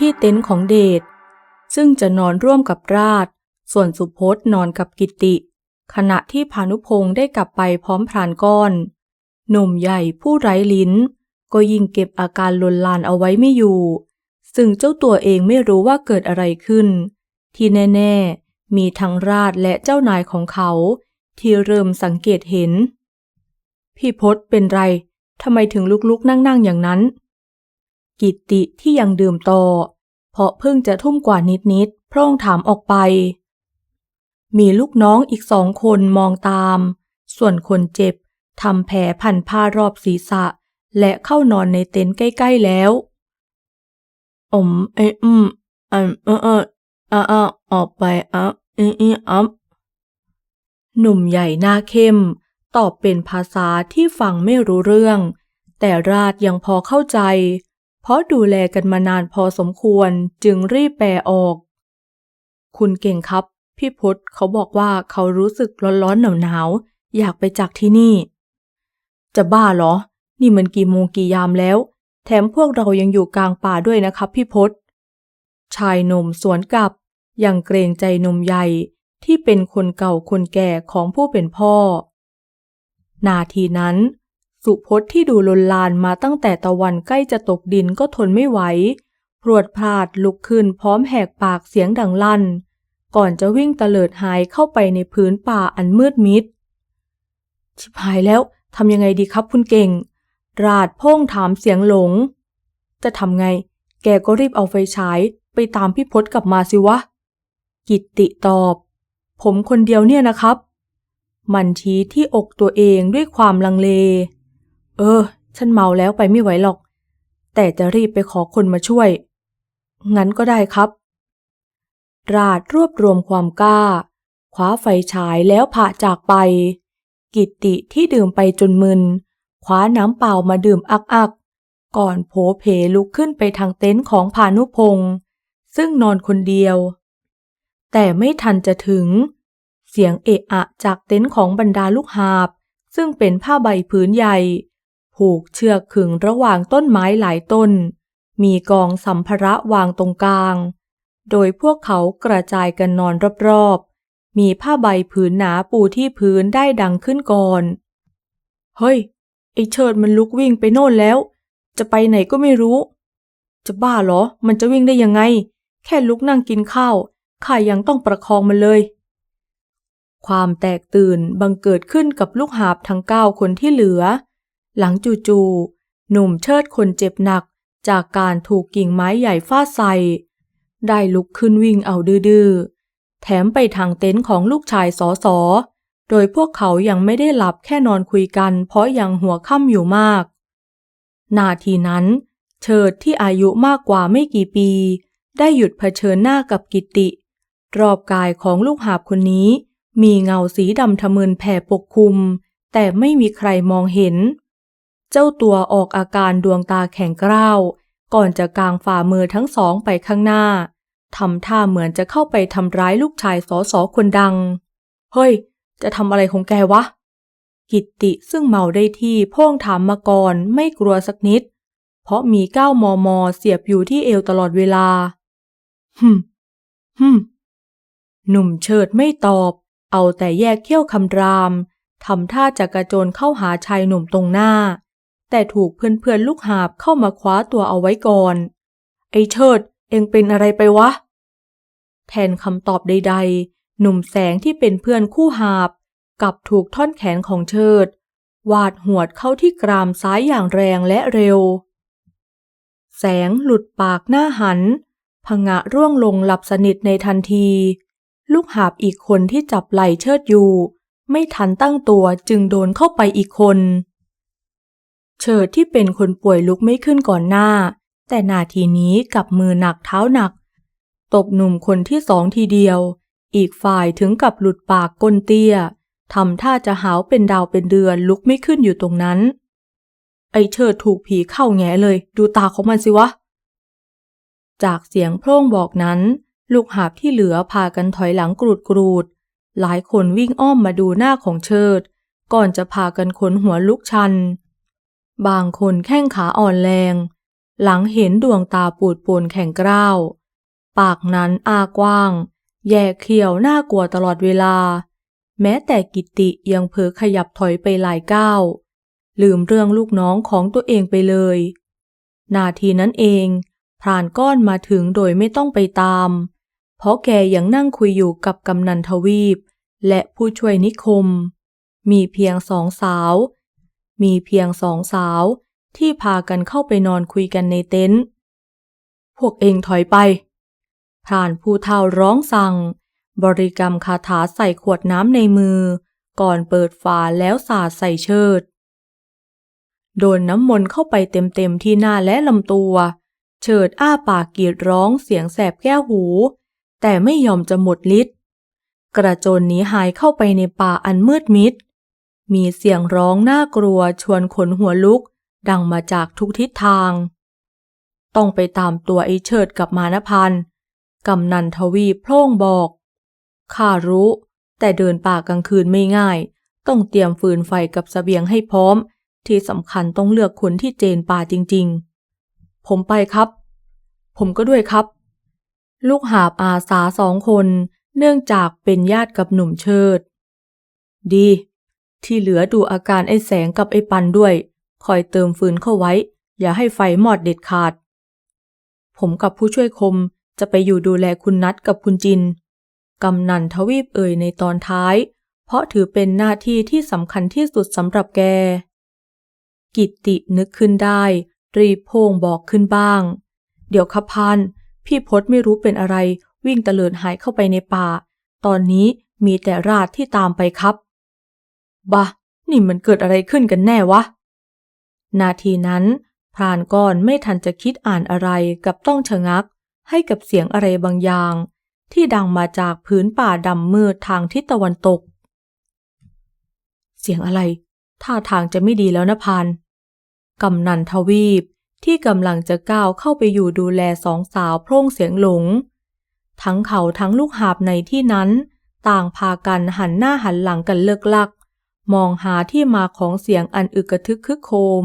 ที่เต็นท์ของเดช ซึ่งจะนอนร่วมกับราช ส่วนสุพจน์นอนกับกิติ ขณะที่พานุพงศ์ได้กลับไปพร้อมพรานก้อน หนุ่มใหญ่ผู้ไร้ลิ้น ก็ยิ่งเก็บอาการลนลานเอาไว้ไม่อยู่ ซึ่งเจ้าตัวเองไม่รู้ว่าเกิดอะไรขึ้น ที่แน่ ๆ มีทั้งราชและเจ้านายของเขา ที่เริ่มสังเกตเห็น พี่พศเป็นไรทำไมถึงลุกๆนั่งๆอย่างนั้นกิตติที่ยังดื่มต่อ เพราะเพิ่งจะทุ่มกว่านิดๆพร่องถามออกไป มีลูกน้องอีกสองคนมองตาม ส่วนคนเจ็บทำแผลพันผ้ารอบศีรษะ และเข้านอนในเต็นท์ใกล้ๆแล้ว อมเออืมอันเออเอออะอะออกไปอะอีอีอับหนุ่มใหญ่หน้าเข้ม ตอบเป็นภาษาที่ฟังไม่รู้เรื่อง แต่ราชยังพอเข้าใจ เพราะดูแลกันมานานพอสมควรจึงรีบแปลออก คุณเก่งครับ พี่พศเขาบอกว่าเขารู้สึกร้อนๆหนาวๆอยากไปจากที่นี่ จะบ้าเหรอ นี่มันกี่โมงกี่ยามแล้ว แถมพวกเรายังอยู่กลางป่าด้วยนะครับพี่พศชายหนุ่มสวนกลับยังเกรงใจหนุ่มใหญ่ที่เป็นคนเก่าคนแก่ของผู้เป็นพ่อ นาทีนั้น สุพจน์ที่ดูลนลานมาตั้งแต่ตะวันใกล้จะตกดินก็ทนไม่ไหว พรวดพลาดลุกขึ้นพร้อมแหกปากเสียงดังลั่น ก่อนจะวิ่งตะเลิดหายเข้าไปในพื้นป่าอันมืดมิด ชิบหายแล้วทำยังไงดีครับคุณเก่ง ราดพ่งถามเสียงหลง จะทำไง แกก็รีบเอาไฟฉายไปตามพี่พศกลับมาสิวะ กิตติตอบ ผมคนเดียวเนี่ยนะครับ มันชี้ที่อกตัวเองด้วยความลังเล เออ ฉันเมาแล้วไปไม่ไหวหรอก แต่จะรีบไปขอคนมาช่วย งั้นก็ได้ครับ ราดรวบรวมความกล้า คว้าไฟฉายแล้วผ่าจากไป กิตติที่ดื่มไปจนมึน คว้าน้ำเปล่ามาดื่มอักๆก่อนโผเพลุกขึ้นไปทางเต็นท์ของพานุพงศ์ซึ่งนอนคนเดียว แต่ไม่ทันจะถึง เสียงเอะอะจากเต็นท์ของบรรดาลูกหาบ ซึ่งเป็นผ้าใบผืนใหญ่ ผูกเชือกขึงระหว่างต้นไม้หลายต้น มีกองสัมภาระวางตรงกลาง โดยพวกเขากระจายกันนอนรอบๆ มีผ้าใบผืนหนาปูที่พื้นได้ดังขึ้นก่อน เฮ้ย ไอเชิดมันลุกวิ่งไปโน่นแล้ว จะไปไหนก็ไม่รู้ จะบ้าเหรอ มันจะวิ่งได้ยังไง แค่ลุกนั่งกินข้าวข้ายังต้องประคองมันเลยความแตกตื่นบังเกิดขึ้นกับลูกหาบทั้งเก้าคนที่เหลือ หลังจู่ๆหนุ่มเชิดคนเจ็บหนักจากการถูกกิ่งไม้ใหญ่ฟาดใส่ ได้ลุกขึ้นวิ่งเอาดื้อแถมไปทางเต็นท์ของลูกชายสอสอโดยพวกเขายังไม่ได้หลับแค่นอนคุยกัน เพราะยังหัวค่ำอยู่มาก นาทีนั้น เชิดที่อายุมากกว่าไม่กี่ปี ได้หยุดเผชิญหน้ากับกิติ รอบกายของลูกหาบคนนี้ มีเงาสีดำทะมึนแผ่ปกคลุม แต่ไม่มีใครมองเห็น เจ้าตัวออกอาการดวงตาแข็งกร้าว ก่อนจะกางฝ่ามือทั้งสองไปข้างหน้าทำท่าเหมือนจะเข้าไปทำร้ายลูกชายสอสอคนดัง เฮ้ย จะทำอะไรของแกวะ กิตติซึ่งเมาได้ที่พ่งถามมาก่อนไม่กลัวสักนิด เพราะมีก้าวมอมอเสียบอยู่ที่เอวตลอดเวลาหึมหึมหนุ่มเชิดไม่ตอบ เอาแต่แยกเขี้ยวคำรามทำท่าจะกระโจนเข้าหาชายหนุ่มตรงหน้า แต่ถูกเพื่อนๆลูกหาบเข้ามาคว้าตัวเอาไว้ก่อน ไอ้เชิด เองเป็นอะไรไปวะ แทนคำตอบใด ๆ หนุ่มแสงที่เป็นเพื่อนคู่หาบกับถูกท่อนแขนของเชิด วาดหวดเข้าที่กรามซ้ายอย่างแรงและเร็ว แสงหลุดปากหน้าหันผงะร่วงลงหลับสนิทในทันที ลูกหาบอีกคนที่จับไหล่เชิดอยู่ ไม่ทันตั้งตัวจึงโดนเข้าไปอีกคน เชิดที่เป็นคนป่วยลุกไม่ขึ้นก่อนหน้า แต่นาทีนี้กับมือหนักเท้าหนัก ตบหนุ่มคนที่สองทีเดียว อีกฝ่ายถึงกับหลุดปากก้นเตี้ยทำท่าจะหาวเป็นดาวเป็นเดือนลุกไม่ขึ้นอยู่ตรงนั้น ไอเชิดถูกผีเข้าแงเลย ดูตาของมันสิวะ จากเสียงโพร่งบอกนั้น ลูกหาบที่เหลือพากันถอยหลังกรูดกรูด หลายคนวิ่งอ้อมมาดูหน้าของเชิด ก่อนจะพากันขนหัวลุกชัน บางคนแข้งขาอ่อนแรง หลังเห็นดวงตาปูดปูนแข็งกร้าว ปากนั้นอากว้าง แย่เขียวน่ากลัวตลอดเวลา แม้แต่กิตติยังเผลอขยับถอยไปหลายก้าว ลืมเรื่องลูกน้องของตัวเองไปเลย นาทีนั้นเองพรานก้อนมาถึงโดยไม่ต้องไปตาม เพราะแกยังนั่งคุยอยู่กับกำนันทวีป และผู้ช่วยนิคม มีเพียงสองสาว มีเพียงสองสาว ที่พากันเข้าไปนอนคุยกันในเต็นท์ พวกเองถอยไป พรานผู้เฒ่าร้องสั่ง บริกรรมคาถาใส่ขวดน้ำในมือ ก่อนเปิดฝาแล้วสาดใส่เชิด โดนน้ำมนต์เข้าไปเต็มๆที่หน้าและลำตัวเฉิดอ้าปากกรีดร้องเสียงแสบแก้วหู แต่ไม่ยอมจะหมดฤทธิ์กระโจนหนีหายเข้าไปในป่าอันมืดมิด มีเสียงร้องน่ากลัวชวนขนหัวลุก ดังมาจากทุกทิศทาง ต้องไปตามตัวไอ้เฉิดกับมานพันธ์กำนันทวีโพร่งบอก ข้ารู้ แต่เดินป่ากลางคืนไม่ง่าย ต้องเตรียมฟืนไฟกับเสบียงให้พร้อม ที่สำคัญต้องเลือกคนที่เจนป่าจริงๆ ผมไปครับ ผมก็ด้วยครับ ลูกหาบอาสาสองคน เนื่องจากเป็นญาติกับหนุ่มเชิด ดี ที่เหลือดูอาการไอ้แสงกับไอ้ปันด้วย คอยเติมฟืนเข้าไว้ อย่าให้ไฟมอดเด็ดขาด ผมกับผู้ช่วยคมจะไปอยู่ดูแลคุณนัทกับคุณจิน กำนันทวีปเอ่ยในตอนท้าย เพราะถือเป็นหน้าที่ที่สำคัญที่สุดสำหรับแก กิตตินึกขึ้นได้ รีบโพงบอกขึ้นบ้าง เดี๋ยวขับพาน พี่พศไม่รู้เป็นอะไรวิ่งตะเลิดหายเข้าไปในป่า ตอนนี้มีแต่ราดที่ตามไปครับ บะ นี่มันเกิดอะไรขึ้นกันแน่วะ นาทีนั้นพรานก้อนไม่ทันจะคิดอ่านอะไรกับต้องชะงัก ให้กับเสียงอะไรบางอย่าง ที่ดังมาจากพื้นป่าดำมืดทางทิศตะวันตก เสียงอะไร ท่าทางจะไม่ดีแล้วนะพานกำนันทวีปที่กำลังจะก้าวเข้าไปอยู่ดูแลสองสาวโพร่งเสียงหลง ทั้งเขาทั้งลูกหาบในที่นั้น ต่างพากันหันหน้าหันหลังกันเลิกลัก มองหาที่มาของเสียงอันอึกระทึกคึกโคม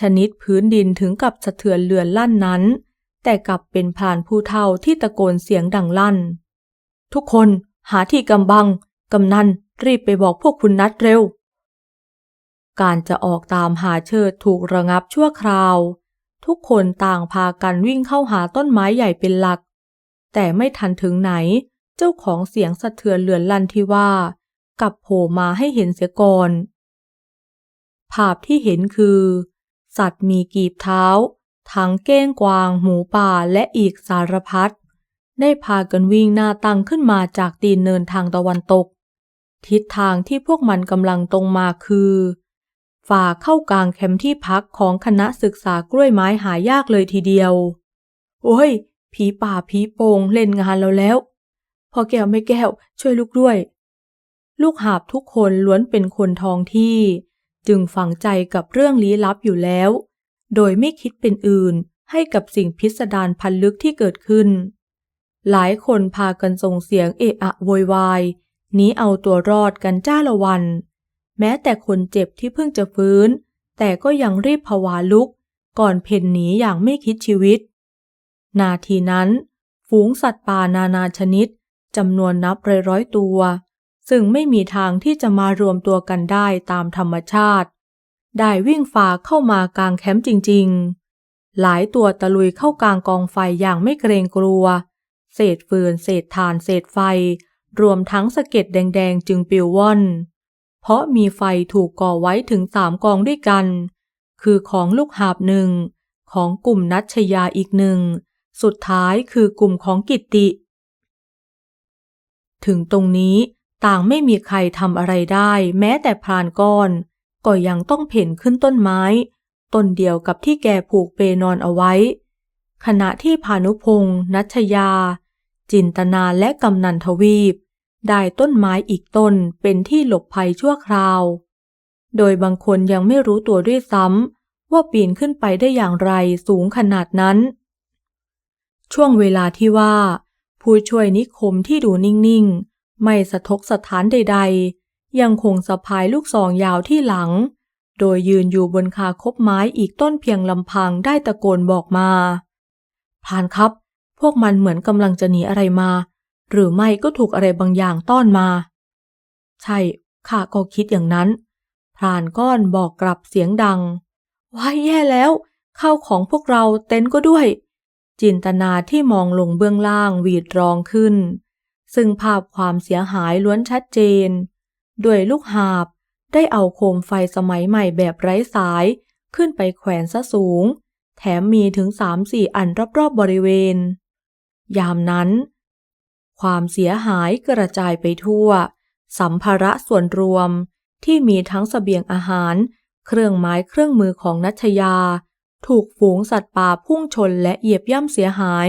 ชนิดพื้นดินถึงกับสะเทือนเลือนลั่นนั้น แต่กลับเป็นพรานผู้เฒ่าที่ตะโกนเสียงดังลั่น ทุกคนหาที่กำบัง กำนันรีบไปบอกพวกคุณนัดเร็ว การจะออกตามหาเชิดถูกระงับชั่วคราว ทุกคนต่างพากันวิ่งเข้าหาต้นไม้ใหญ่เป็นหลัก แต่ไม่ทันถึงไหน เจ้าของเสียงสะเทือนเลือนลั่นที่ว่า กับโผล่มาให้เห็นเสียก่อน ภาพที่เห็นคือ สัตว์มีกีบเท้า ทั้งเก้งกวาง หมูป่าและอีกสารพัดได้พากันวิ่งหน้าตั้งขึ้นมาจากตีนเนินทางตะวันตก ทิศทางที่พวกมันกำลังตรงมาคือ ฝ่าเข้ากลางแคมป์ที่พักของคณะศึกษากล้วยไม้หายากเลยทีเดียว โอ้ย ผีป่าผีโป่งเล่นงานเราแล้ว พอแก้วไม่แก้วช่วยลูกด้วย ลูกหาบทุกคนล้วนเป็นคนท้องที่ จึงฝังใจกับเรื่องลี้ลับอยู่แล้ว โดยไม่คิดเป็นอื่นให้กับสิ่งพิสดารพันลึกที่เกิดขึ้น หลายคนพากันส่งเสียงเอะอะโวยวายหนีเอาตัวรอดกันจ้าละวัน แม้แต่คนเจ็บที่เพิ่งจะฟื้น แต่ก็ยังรีบผวาลุก ก่อนเพ่นหนีอย่างไม่คิดชีวิต นาทีนั้น ฝูงสัตว์ป่านานาชนิดจำนวนนับร้อยๆตัว ซึ่งไม่มีทางที่จะมารวมตัวกันได้ตามธรรมชาติ ได้วิ่งฝ่าเข้ามากลางแคมป์จริงๆ หลายตัวตะลุยเข้ากลางกองไฟอย่างไม่เกรงกลัว เศษฟืน เศษถ่าน เศษไฟ รวมทั้งสะเก็ดแดงๆ จึงปิวว่อน เพราะมีไฟถูกก่อไว้ถึงสามกองด้วยกัน คือของลูกหาบหนึ่ง ของกลุ่มนัชยาอีกหนึ่ง สุดท้ายคือกลุ่มของกิตติ ถึงตรงนี้ ต่างไม่มีใครทำอะไรได้ แม้แต่พรานก้อน ก็ยังต้องเพ่นขึ้นต้นไม้ ต้นเดียวกับที่แกผูกเปนอนเอาไว้ ขณะที่พานุพงษ์นัชยา จินตนาและกำนันทวีป ได้ต้นไม้อีกต้นเป็นที่หลบภัยชั่วคราว โดยบางคนยังไม่รู้ตัวด้วยซ้ำว่าปีนขึ้นไปได้อย่างไรสูงขนาดนั้น ช่วงเวลาที่ว่า ผู้ช่วยนิคมที่ดูนิ่งๆ ไม่สะทกสถานใด ๆ ยังคงสะพายลูกซองยาวที่หลัง โดยยืนอยู่บนคาคบไม้อีกต้นเพียงลำพังได้ตะโกนบอกมาพรานครับ พวกมันเหมือนกำลังจะหนีอะไรมา หรือไม่ก็ถูกอะไรบางอย่างต้อนมา ใช่ข้าก็คิดอย่างนั้นพรานก้อนบอกกลับเสียงดังว้ายแย่แล้ว ข้าวของพวกเราเต็นก็ด้วย จินตนาที่มองลงเบื้องล่างหวีดร้องขึ้น ซึ่งภาพความเสียหายล้วนชัดเจน ด้วยลูกหาบได้เอาโคมไฟสมัยใหม่แบบไร้สายขึ้นไปแขวนซะสูง แถมมีถึงสามสี่อันรอบๆบบริเวณ ยามนั้น ความเสียหายกระจายไปทั่ว สัมภาระส่วนรวมที่มีทั้งสเสบียงอาหาร เครื่องไม้เครื่องมือของนัชยา ถูกฝูงสัตว์ป่าพุ่งชนและเหยียบย่ำเสียหาย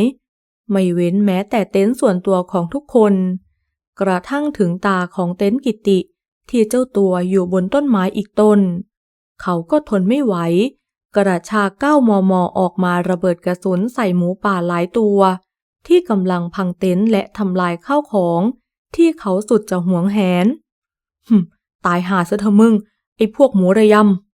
ไม่เว้นแม้แต่เต็นท์ส่วนตัวของทุกคน กระทั่งถึงตาของเต็นท์กิติ ที่เจ้าตัวอยู่บนต้นไม้อีกต้น เขาก็ทนไม่ไหว กระชากเก้ามอมอออกมาระเบิดกระสุนใส่หมูป่าหลายตัว ที่กำลังพังเต็นท์และทำลายข้าวของ ที่เขาสุดจะหวงแหนหึตายหาซะเถอะมึง ไอ้พวกหมูระยำ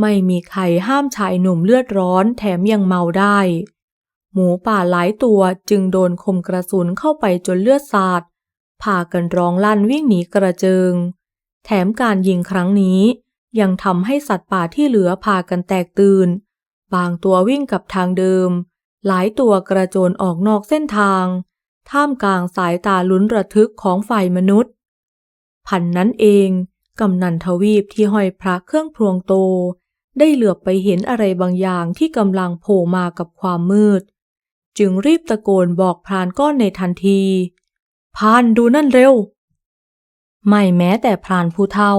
ไม่มีใครห้ามชายหนุ่มเลือดร้อนแถมยังเมาได้ หมูป่าหลายตัวจึงโดนคมกระสุนเข้าไปจนเลือดสาดพากันร้องลั่นวิ่งหนีกระเจิง แถมการยิงครั้งนี้ยังทำให้สัตว์ป่าที่เหลือพากันแตกตื่น บางตัววิ่งกับทางเดิม หลายตัวกระโจนออกนอกเส้นทาง ท่ามกลางสายตาลุ้นระทึกของฝ่ายมนุษย์ พันนั้นเอง กำนันทวีปที่ห้อยพระเครื่องพรวงโต ได้เหลือบไปเห็นอะไรบางอย่างที่กำลังโผล่มากับความมืด จึงรีบตะโกนบอกพรานก้อนในทันทีพรานดูนั่นเร็ว ไม่แม้แต่พรานผู้เฒ่า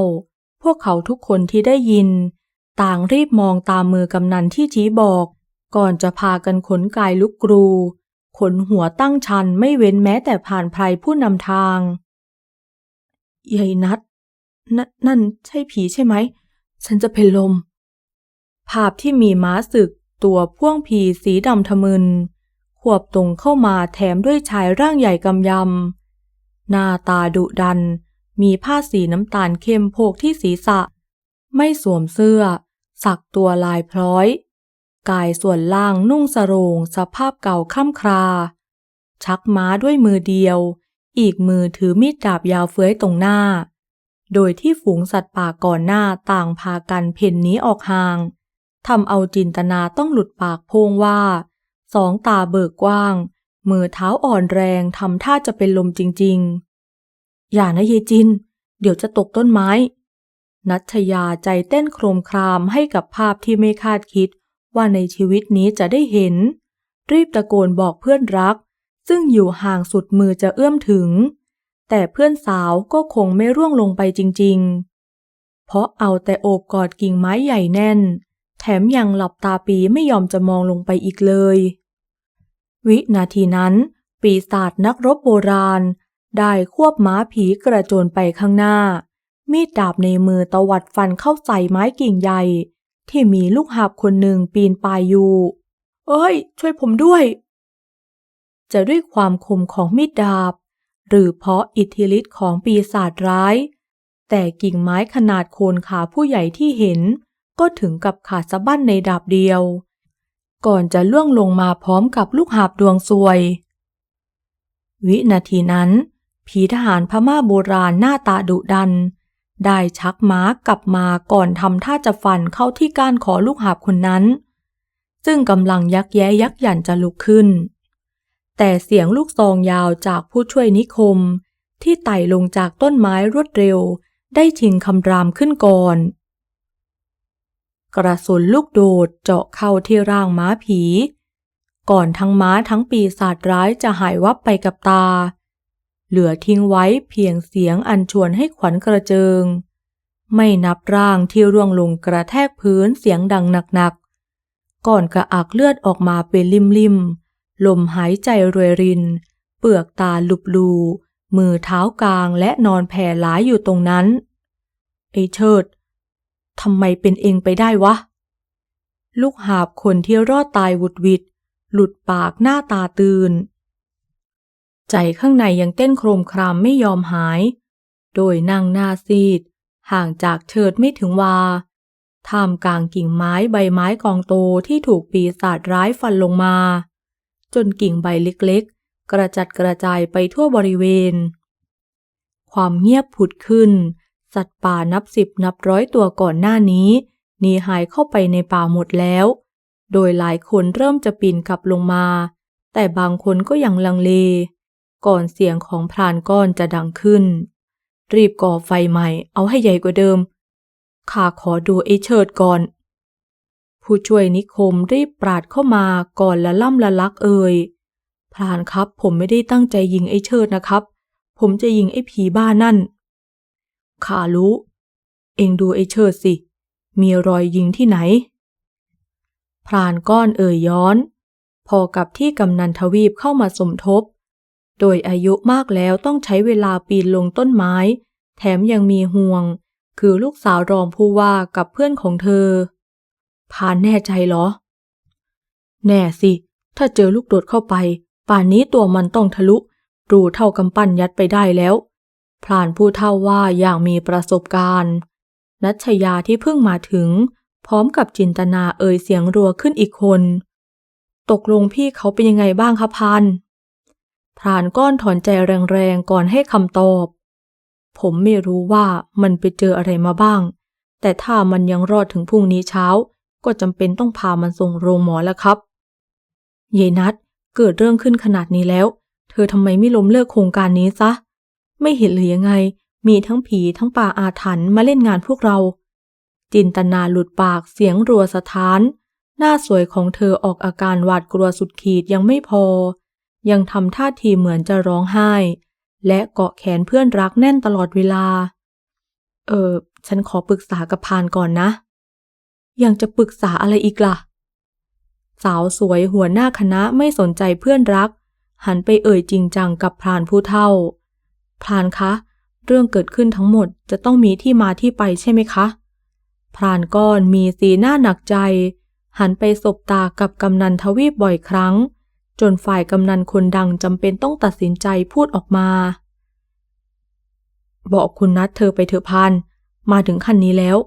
พวกเขาทุกคนที่ได้ยิน ต่างรีบมองตามมือกำนันที่ชี้บอก ก่อนจะพากันขนกายลุกกรู ขนหัวตั้งชันไม่เว้นแม้แต่ผ่านไพรผู้นำทางใหญ่นัดนนั่นใช่ผีใช่ไหม ฉันจะเป็นลม ภาพที่มีม้าศึกตัวพ่วงผีสีดำทะมึน ขวบตรงเข้ามาแถมด้วยชายร่างใหญ่กำยำ หน้าตาดุดัน มีผ้าสีน้ำตาลเข้มโพกที่ศีรษะ ไม่สวมเสื้อ สักตัวลายพร้อย กายส่วนล่างนุ่งสรงสภาพเก่าค่ำครา ชักม้าด้วยมือเดียว อีกมือถือมีดดาบยาวเฟื้อยตรงหน้า โดยที่ฝูงสัตว์ป่าก่อนหน้าต่างพากันเพ่นนี้ออกห่าง ทำเอาจินตนาต้องหลุดปากพงว่า สองตาเบิกกว้าง มือเท้าอ่อนแรงทำท่าจะเป็นลมจริงๆ อย่านะเยจิน เดี๋ยวจะตกต้นไม้ นัชยาใจเต้นโครมครามให้กับภาพที่ไม่คาดคิดว่าในชีวิตนี้จะได้เห็น รีบตะโกนบอกเพื่อนรัก ซึ่งอยู่ห่างสุดมือจะเอื้อมถึง แต่เพื่อนสาวก็คงไม่ร่วงลงไปจริงๆ เพราะเอาแต่โอบกอดกิ่งไม้ใหญ่แน่น แถมยังหลับตาปีไม่ยอมจะมองลงไปอีกเลย วินาทีนั้น ปีศาจนักรบโบราณ ได้ควบม้าผีกระโจนไปข้างหน้า มีดดาบในมือตวัดฟันเข้าใส่ไม้กิ่งใหญ่ ที่มีลูกหาบคนหนึ่งปีนป่ายอยู่ เอ้ย ช่วยผมด้วย จะด้วยความคมของมีดดาบ หรือเพราะอิทธิฤทธิ์ของปีศาจร้าย แต่กิ่งไม้ขนาดโคนขาผู้ใหญ่ที่เห็น ก็ถึงกับขาดสะบั้นในดาบเดียว ก่อนจะล่วงลงมาพร้อมกับลูกหาบดวงซวย วินาทีนั้น ผีทหารพม่าโบราณหน้าตาดุดัน ได้ชักม้ากลับมาก่อนทำท่าจะฟันเข้าที่ก้านขอลูกหาบคนนั้น ซึ่งกำลังยักแย้ยักหยันจะลุกขึ้น แต่เสียงลูกซองยาวจากผู้ช่วยนิคมที่ไต่ลงจากต้นไม้รวดเร็ว ได้ชิงคำรามขึ้นก่อน กระสุนลูกโดดเจาะเข้าที่ร่างม้าผี ก่อนทั้งม้าทั้งปีศาจร้ายจะหายวับไปกับตา เหลือทิ้งไว้เพียงเสียงอันชวนให้ขวัญกระเจิง ไม่นับร่างที่ร่วงลงกระแทกพื้นเสียงดังหนักๆ ก่อนกระอักเลือดออกมาเป็นริมๆ ลมหายใจรวยริน เปลือกตาลุบลูมือเท้ากลางและนอนแผ่หลายอยู่ตรงนั้นไอเชิด ทำไมเป็นเองไปได้วะ ลูกหาบคนที่รอดตายวุดวิดหลุดปากหน้าตาตื่น ใจข้างในยังเต้นโครมครามไม่ยอมหาย โดยนั่งหน้าซีด ห่างจากเชิดไม่ถึงวาท่ามกลางกิ่งไม้ใบไม้กองโตที่ถูกปีศาจร้ายฟันลงมา จนกิ่งใบเล็กๆ กระจัดกระจายไปทั่วบริเวณ ความเงียบผุดขึ้น สัตว์ป่านับสิบนับร้อยตัวก่อนหน้านี้หนีหายเข้าไปในป่าหมดแล้ว โดยหลายคนเริ่มจะปีนกลับลงมา แต่บางคนก็ยังลังเล ก่อนเสียงของพรานก้อนจะดังขึ้น รีบก่อไฟใหม่เอาให้ใหญ่กว่าเดิม ข้าขอดูไอ้เชิดก่อน ผู้ช่วยนิคมรีบปราดเข้ามาก่อนละล่ำละลักเอ่ยพรานครับผมไม่ได้ตั้งใจยิงไอ้เชิดนะครับ ผมจะยิงไอ้ผีบ้านั่น ข้ารู้ เองดูไอ้เชิดสิ มีรอยยิงที่ไหน พรานก้อนเอ่ยย้อน พอกับที่กำนันทวีปเข้ามาสมทบ โดยอายุมากแล้วต้องใช้เวลาปีนลงต้นไม้ แถมยังมีห่วง คือลูกสาวรองผู้ว่ากับเพื่อนของเธอ พานแน่ใจเหรอ แน่สิ ถ้าเจอลูกโดดเข้าไป ป่านนี้ตัวมันต้องทะลุรูเท่ากำปั้นยัดไปได้แล้ว พรานผู้เท่าว่าอย่างมีประสบการณ์ นัชยาที่เพิ่งมาถึง พร้อมกับจินตนาเอ่ยเสียงรัวขึ้นอีกคน ตกลงพี่เขาเป็นยังไงบ้างคะพานพรานก้อนถอนใจแรงๆก่อนให้คำตอบ ผมไม่รู้ว่ามันไปเจออะไรมาบ้าง แต่ถ้ามันยังรอดถึงพรุ่งนี้เช้า ก็จำเป็นต้องพามันส่งโรงหมอแล้วครับเยนัทเกิดเรื่องขึ้นขนาดนี้แล้ว เธอทำไมไม่ล้มเลิกโครงการนี้ซะ ไม่เห็นหรือยังไง มีทั้งผีทั้งป่าอาถรรพ์มาเล่นงานพวกเรา จินตนาหลุดปากเสียงรัวสะท้าน หน้าสวยของเธอออกอาการหวาดกลัวสุดขีดยังไม่พอ ยังทำท่าทีเหมือนจะร้องไห้ และเกาะแขนเพื่อนรักแน่นตลอดเวลา เออ ฉันขอปรึกษากับพานก่อนนะ ยังจะปรึกษาอะไรอีกล่ะ สาวสวยหัวหน้าคณะไม่สนใจเพื่อนรักหันไปเอ่ยจริงจังกับพรานผู้เท่า พรานคะ เรื่องเกิดขึ้นทั้งหมดจะต้องมีที่มาที่ไปใช่ไหมคะ พรานก้อนมีสีหน้าหนักใจ หันไปสบตากับกำนันทวีปบ่อยครั้ง จนฝ่ายกำนันคนดังจำเป็นต้องตัดสินใจพูดออกมา บอกคุณนัดเธอไปเถอะพานมาถึงขั้นนี้แล้ว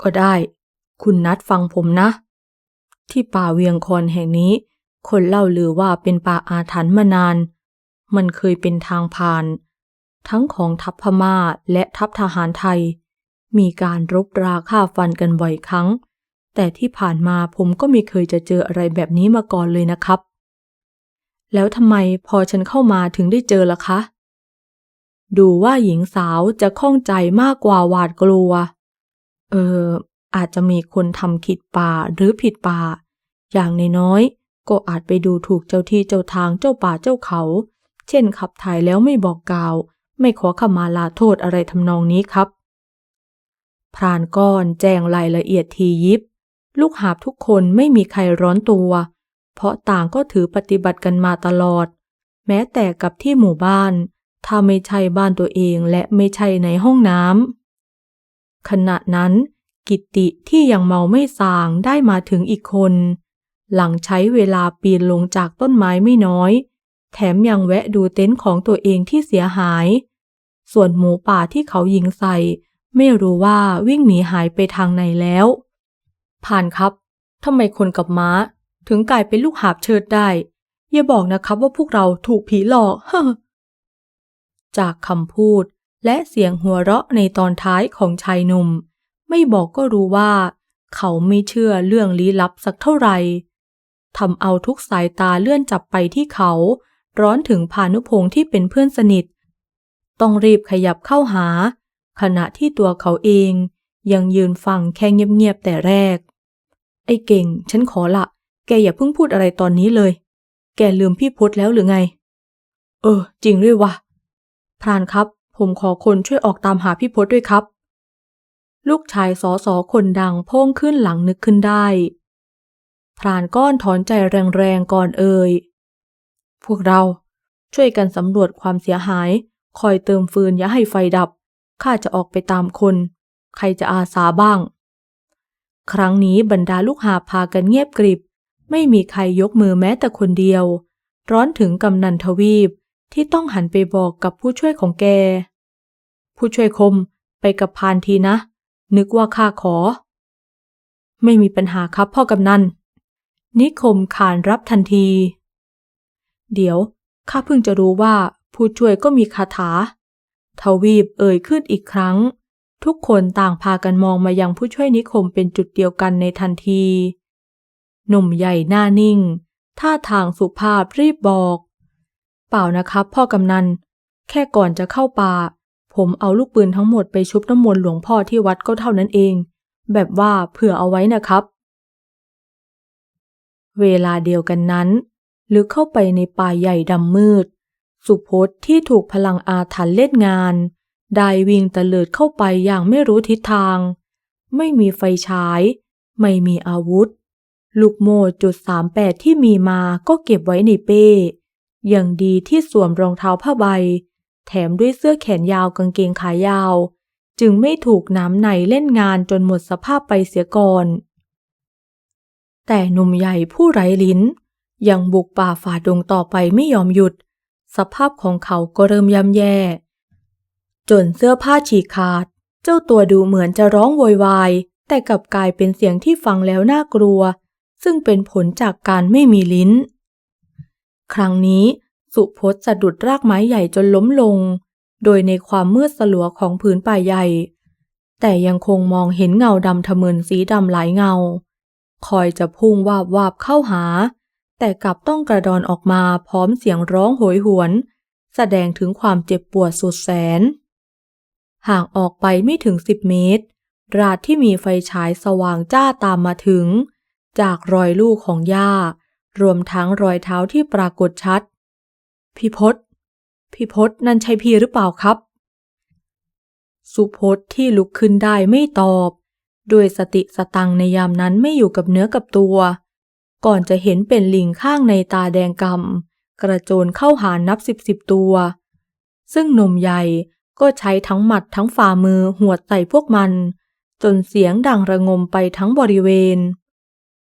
ก็ได้ คุณนัดฟังผมนะ ที่ป่าเวียงคอนแห่งนี้ คนเล่าลือว่าเป็นป่าอาถรรพ์มานาน มันเคยเป็นทางผ่าน ทั้งของทัพพม่าและทัพทหารไทย มีการรบราฆ่าฟันกันบ่อยครั้ง แต่ที่ผ่านมาผมก็ไม่เคยจะเจออะไรแบบนี้มาก่อนเลยนะครับ แล้วทำไมพอฉันเข้ามาถึงได้เจอล่ะคะ ดูว่าหญิงสาวจะข้องใจมากกว่าหวาดกลัว เออ อาจจะมีคนทำผิดป่าหรือผิดป่า อย่างน้อยๆก็อาจไปดูถูกเจ้าที่เจ้าทางเจ้าป่าเจ้าเขา เช่นขับถ่ายแล้วไม่บอกกล่าว ไม่ขอขมาลาโทษอะไรทำนองนี้ครับ พรานก้อนแจ้งรายละเอียดทียิบ ลูกหาบทุกคนไม่มีใครร้อนตัว เพราะต่างก็ถือปฏิบัติกันมาตลอด แม้แต่กับที่หมู่บ้าน ถ้าไม่ใช่บ้านตัวเองและไม่ใช่ในห้องน้ำขณะนั้นกิตติที่ยังเมาไม่สางได้มาถึงอีกคน หลังใช้เวลาปีนลงจากต้นไม้ไม่น้อย แถมยังแวะดูเต็นท์ของตัวเองที่เสียหาย ส่วนหมูป่าที่เขายิงใส่ ไม่รู้ว่าวิ่งหนีหายไปทางไหนแล้ว ผ่านครับทำไมคนกับม้า ถึงกลายเป็นลูกหาบเชิดได้ อย่าบอกนะครับว่าพวกเราถูกผีหลอกฮจากคำพูดและเสียงหัวเราะในตอนท้ายของชายหนุ่ม ไม่บอกก็รู้ว่า เขาไม่เชื่อเรื่องลี้ลับสักเท่าไหร่ทำเอาทุกสายตาเลื่อนจับไปที่เขา ร้อนถึงพานุพงษ์ที่เป็นเพื่อนสนิท ต้องรีบขยับเข้าหา ขณะที่ตัวเขาเอง ยังยืนฟังแค่เงียบๆแต่แรก ไอ้เก่ง ฉันขอละ แกอย่าเพิ่งพูดอะไรตอนนี้เลย แกลืมพี่พศแล้วหรือไง เออ จริงด้วยวะพรานครับ ผมขอคนช่วยออกตามหาพี่พศด้วยครับ ลูกชายสอสอคนดังพ่งขึ้นหลังนึกขึ้นได้พรานก้อนถอนใจแรงๆก่อนเอ่ย พวกเราช่วยกันสำรวจความเสียหาย คอยเติมฟืนอย่าให้ไฟดับ ข้าจะออกไปตามคน ใครจะอาสาบ้าง ครั้งนี้บรรดาลูกหาพากันเงียบกริบ ไม่มีใครยกมือแม้แต่คนเดียว ร้อนถึงกำนันทวีปที่ต้องหันไปบอกกับผู้ช่วยของแก ผู้ช่วยคมไปกับพานทีนะ นึกว่าข้าขอ ไม่มีปัญหาครับพ่อกำนัน นิคมขานรับทันที เดี๋ยวข้าเพิ่งจะรู้ว่าผู้ช่วยก็มีคาถา ทวีปเอ่ยขึ้นอีกครั้ง ทุกคนต่างพากันมองมายังผู้ช่วยนิคมเป็นจุดเดียวกันในทันที หนุ่มใหญ่หน้านิ่ง ท่าทางสุภาพรีบบอก เปล่านะครับพ่อกำนัน แค่ก่อนจะเข้าป่า ผมเอาลูกปืนทั้งหมดไปชุบน้ำมนต์หลวงพ่อที่วัดก็เท่านั้นเอง แบบว่าเผื่อเอาไว้นะครับ เวลาเดียวกันนั้น ลึกเข้าไปในป่าใหญ่ดำมืด สุพจน์ที่ถูกพลังอาถรรพ์เล่นงาน ได้วิ่งตะเลิดเข้าไปอย่างไม่รู้ทิศทาง ไม่มีไฟฉาย ไม่มีอาวุธ ลูกโม่จุดสามแปดที่มีมาก็เก็บไว้ในเป้อย่างดีที่สวมรองเท้าผ้าใบ แถมด้วยเสื้อแขนยาวกางเกงขายาว จึงไม่ถูกน้ำในเล่นงานจนหมดสภาพไปเสียก่อน แต่หนุ่มใหญ่ผู้ไร้ลิ้น ยังบุกป่าฝ่าดงต่อไปไม่ยอมหยุด สภาพของเขาก็เริ่มย่ำแย่ จนเสื้อผ้าฉีกขาด เจ้าตัวดูเหมือนจะร้องโวยวาย แต่กลับกลายเป็นเสียงที่ฟังแล้วน่ากลัว ซึ่งเป็นผลจากการไม่มีลิ้น ครั้งนี้สุพจน์สะดุดรากไม้ใหญ่จนล้มลง โดยในความมืดสลัวของผืนป่าใหญ่ แต่ยังคงมองเห็นเงาดำทะมึนสีดำหลายเงา คอยจะพุ่งวาบวาบเข้าหา แต่กลับต้องกระดอนออกมาพร้อมเสียงร้องโหยหวน แสดงถึงความเจ็บปวดสุดแสน ห่างออกไปไม่ถึงสิบเมตร ราดที่มีไฟฉายสว่างจ้าตามมาถึง จากรอยลูกของย่ารวมทั้งรอยเท้าที่ปรากฏชัด พี่พศพี่พศนั่นใช่พี่หรือเปล่าครับ สุพจน์ที่ลุกขึ้นได้ไม่ตอบ ด้วยสติสตังในยามนั้นไม่อยู่กับเนื้อกับตัว ก่อนจะเห็นเป็นลิงข้างในตาแดงกำกระโจนเข้าหานับสิบสิบตัว ซึ่งหนุ่มใหญ่ก็ใช้ทั้งหมัดทั้งฝ่ามือหวดใส่พวกมัน จนเสียงดังระงมไปทั้งบริเวณ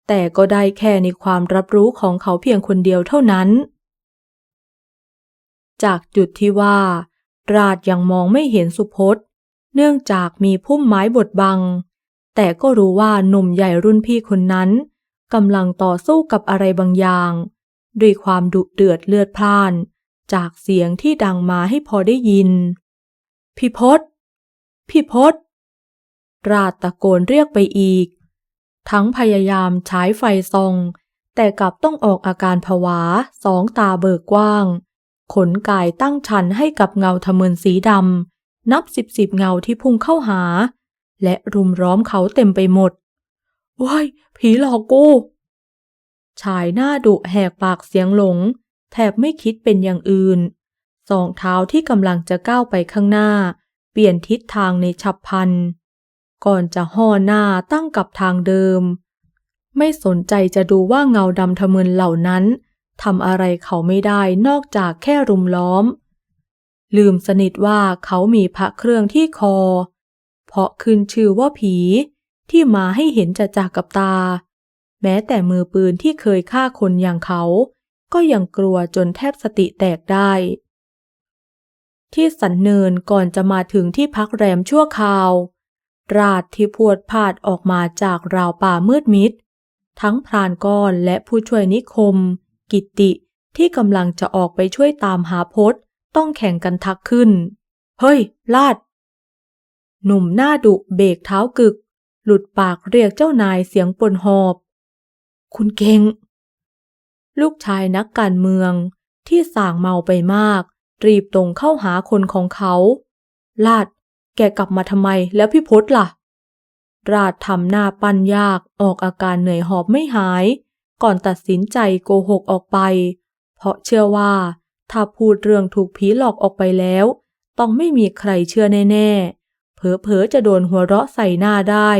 แต่ก็ได้แค่ในความรับรู้ของเขาเพียงคนเดียวเท่านั้น จากจุดที่ว่า ราดยังมองไม่เห็นสุพจน์ เนื่องจากมีพุ่มไม้บดบัง แต่ก็รู้ว่าหนุ่มใหญ่รุ่นพี่คนนั้น กำลังต่อสู้กับอะไรบางอย่าง ด้วยความดุเดือดเลือดพล่าน จากเสียงที่ดังมาให้พอได้ยิน พี่พศพี่พศราดตะโกนเรียกไปอีก ทั้งพยายามใช้ไฟส่อง แต่กลับต้องออกอาการผวาสองตาเบิกกว้าง ขนกายตั้งชันให้กับเงาทะมึนสีดำนับสิบสิบเงาที่พุ่งเข้าหา และรุมร้อมเขาเต็มไปหมด ว้าย ผีหลอกกู ชายหน้าดุแหกปากเสียงหลง แทบไม่คิดเป็นอย่างอื่น สองเท้าที่กำลังจะก้าวไปข้างหน้า เปลี่ยนทิศทางในฉับพลัน ก่อนจะห่อหน้าตั้งกับทางเดิม ไม่สนใจจะดูว่าเงาดำทะมึนเหล่านั้นทำอะไรเขาไม่ได้นอกจากแค่รุมล้อม ลืมสนิทว่าเขามีพระเครื่องที่คอ เพราะขึ้นชื่อว่าผี ที่มาให้เห็นจะจากกับตา แม้แต่มือปืนที่เคยฆ่าคนอย่างเขา ก็ยังกลัวจนแทบสติแตกได้ ที่สันเนินก่อนจะมาถึงที่พักแรมชั่วคราว ราดที่พวดพาดออกมาจากราวป่ามืดมิด ทั้งพรานก้อนและผู้ช่วยนิคม กิตติที่กำลังจะออกไปช่วยตามหาพศต้องแข่งกันทักขึ้น เฮ้ย ลาด หนุ่มหน้าดุเบรกเท้ากึก หลุดปากเรียกเจ้านายเสียงปนหอบ คุณเก่ง ลูกชายนักการเมืองที่ส่างเมาไปมาก รีบตรงเข้าหาคนของเขา ลาด แกกลับมาทำไมแล้วพี่พศล่ะ ราดทำหน้าปั้นยากออกอาการเหนื่อยหอบไม่หาย ก่อนตัดสินใจโกหกออกไป เพราะเชื่อว่า ถ้าพูดเรื่องถูกผีหลอกออกไปแล้ว ต้องไม่มีใครเชื่อแน่ ๆ เผลอๆจะโดนหัวเราะใส่หน้าได้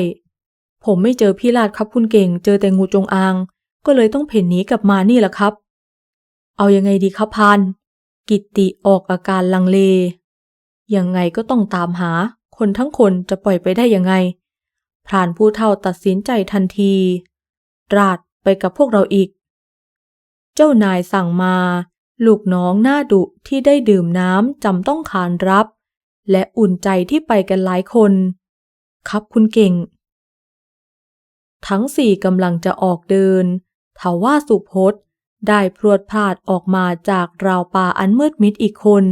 ผมไม่เจอพี่ลาดครับคุณเก่ง เจอแต่งูจงอาง ก็เลยต้องเพ่นหนีกลับมานี่แหละครับ เอายังไงดีครับพานกิตติออกอาการลังเล ยังไงก็ต้องตามหา คนทั้งคนจะปล่อยไปได้ยังไง พรานผู้เฒ่าตัดสินใจทันที ราดไปกับพวกเราอีก เจ้านายสั่งมา ลูกน้องหน้าดุที่ได้ดื่มน้ำจำต้องขานรับ และอุ่นใจที่ไปกันหลายคน ครับคุณเก่ง ทั้งสี่กำลังจะออกเดินทว่าสุพจน์ได้พรวดพลาดออกมาจากราวป่าอันมืดมิดอีกคน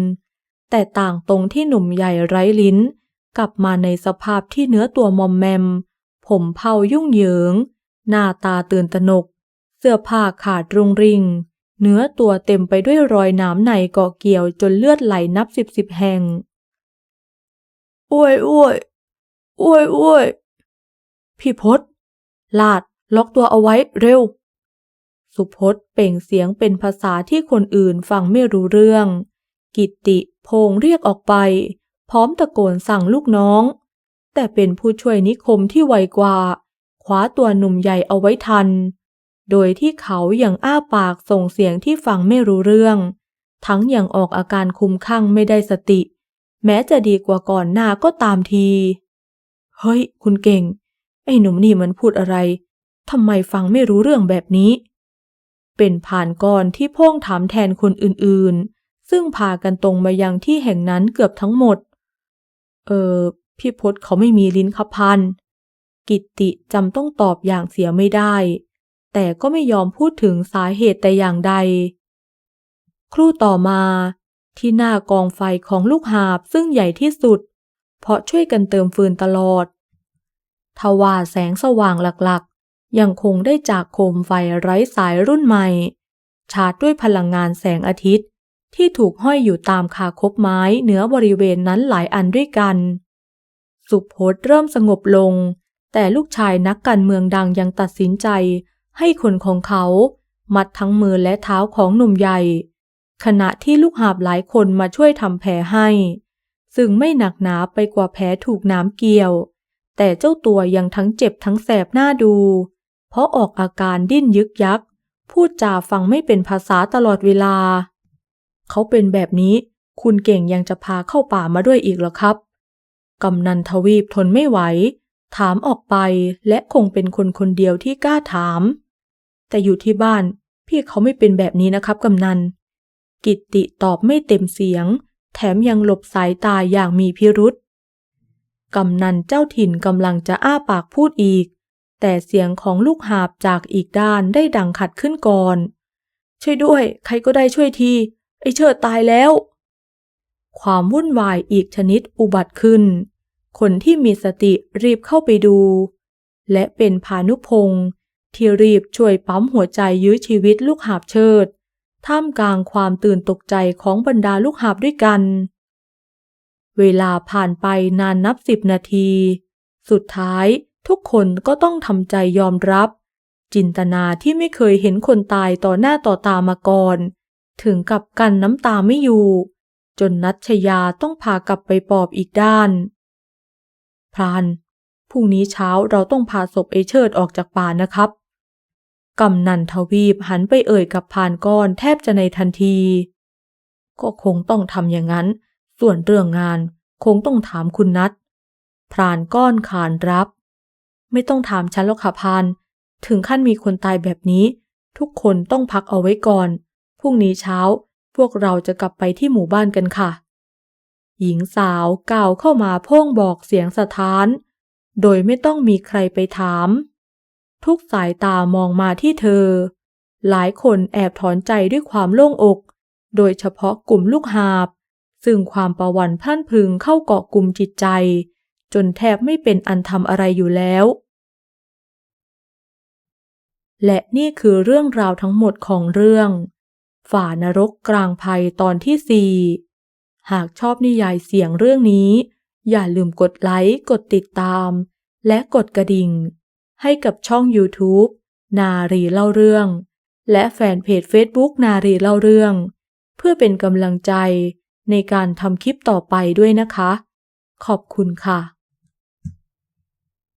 แต่ต่างตรงที่หนุ่มใหญ่ไร้ลิ้น กลับมาในสภาพที่เนื้อตัวมอมแมม ผมเผายุ่งเหยิง หน้าตาตื่นตนก เสื้อผ้าขาดรุงริง เนื้อตัวเต็มไปด้วยรอยน้ำในเกาะเกี่ยวจนเลือดไหลนับสิบสิบแห่ง อ้วยอ้วยอ้วยอ้วยพี่พศลาดล็อกตัวเอาไว้เร็ว สุพศเป่งเสียงเป็นภาษาที่คนอื่นฟังไม่รู้เรื่อง กิตติพงเรียกออกไป พร้อมตะโกนสั่งลูกน้อง แต่เป็นผู้ช่วยนิคมที่ไวกว่า คว้าตัวหนุ่มใหญ่เอาไว้ทัน โดยที่เขายังอ้าปากส่งเสียงที่ฟังไม่รู้เรื่อง ทั้งยังออกอาการคุมข้างไม่ได้สติ แม้จะดีกว่าก่อนหน้าก็ตามที เฮ้ย คุณเก่ง ไอ้หนุ่มนี่มันพูดอะไรทำไมฟังไม่รู้เรื่องแบบนี้ เป็นผ่านก่อนที่พ่งถามแทนคนอื่นๆ ซึ่งพากันตรงมายังที่แห่งนั้นเกือบทั้งหมด เออ พี่พศเขาไม่มีลิ้นคับพัน กิตติจำต้องตอบอย่างเสียไม่ได้ แต่ก็ไม่ยอมพูดถึงสาเหตุแต่อย่างใด ครู่ต่อมา ที่หน้ากองไฟของลูกหาบซึ่งใหญ่ที่สุด เพราะช่วยกันเติมฟืนตลอด ทว่าแสงสว่างหลักๆ ยังคงได้จากโคมไฟไร้สายรุ่นใหม่ ชาร์จด้วยพลังงานแสงอาทิตย์ ที่ถูกห้อยอยู่ตามคาคบไม้เหนือบริเวณนั้นหลายอันด้วยกัน สุพจน์เริ่มสงบลง แต่ลูกชายนักการเมืองดังยังตัดสินใจ ให้คนของเขา มัดทั้งมือและเท้าของหนุ่มใหญ่ ขณะที่ลูกหาบหลายคนมาช่วยทำแผลให้ ซึ่งไม่หนักหนาไปกว่าแผลถูกน้ำเกี่ยว แต่เจ้าตัวยังทั้งเจ็บทั้งแสบหน้าดู เพราะออกอาการดิ้นยึกยัก พูดจาฟังไม่เป็นภาษาตลอดเวลา เขาเป็นแบบนี้คุณเก่งยังจะพาเข้าป่ามาด้วยอีกเหรอครับ กำนันทวีปทนไม่ไหว ถามออกไปและคงเป็นคนคนเดียวที่กล้าถาม แต่อยู่ที่บ้านพี่เขาไม่เป็นแบบนี้นะครับกำนัน กิตติตอบไม่เต็มเสียง แถมยังหลบสายตาอย่างมีพิรุษกำนันเจ้าถิ่นกำลังจะอ้าปากพูดอีก แต่เสียงของลูกหาบจากอีกด้านได้ดังขัดขึ้นก่อน ช่วยด้วย ใครก็ได้ช่วยที ไอเชิดตายแล้ว ความวุ่นวายอีกชนิดอุบัติขึ้น คนที่มีสติรีบเข้าไปดู และเป็นพานุพงศ์ที่รีบช่วยปั๊มหัวใจยื้อชีวิตลูกหาบเชิด ท่ามกลางความตื่นตกใจของบรรดาลูกหาบด้วยกัน เวลาผ่านไปนานนับสิบนาที สุดท้ายทุกคนก็ต้องทำใจยอมรับ จินตนาที่ไม่เคยเห็นคนตายต่อหน้าต่อตามาก่อน ถึงกับกันน้ำตาไม่อยู่ จนนัชยาต้องพากลับไปปอบอีกด้าน พรานพรุ่งนี้เช้าเราต้องพาศพไอเชิดออกจากป่านะครับ กำนันทวีปหันไปเอ่ยกับพานก้อนแทบจะในทันที ก็คงต้องทำอย่างนั้น ส่วนเรื่องงานคงต้องถามคุณนัทพรานก้อนขานรับ ไม่ต้องถามฉันหรอกค่ะพานถึงขั้นมีคนตายแบบนี้ ทุกคนต้องพักเอาไว้ก่อนพรุ่งนี้เช้าพวกเราจะกลับไปที่หมู่บ้านกันค่ะ หญิงสาวกล่าวเข้ามาพ่งบอกเสียงสะท้าน โดยไม่ต้องมีใครไปถาม ทุกสายตามองมาที่เธอ หลายคนแอบถอนใจด้วยความโล่งอก โดยเฉพาะกลุ่มลูกหาบ ซึ่งความประวันพลั่นพึงเข้าเกาะกลุ่มจิตใจ จนแทบไม่เป็นอันทำอะไรอยู่แล้ว และนี่คือเรื่องราวทั้งหมดของเรื่อง ฝ่านรกกลางภัยตอนที่สี่หากชอบนิยายเสียงเรื่องนี้ อย่าลืมกดไลค์ กดติดตาม และกดกระดิ่ง ให้กับช่อง YouTube นารีเล่าเรื่อง และแฟนเพจ Facebook นารีเล่าเรื่อง เพื่อเป็นกำลังใจในการทำคลิปต่อไปด้วยนะคะ ขอบคุณค่ะ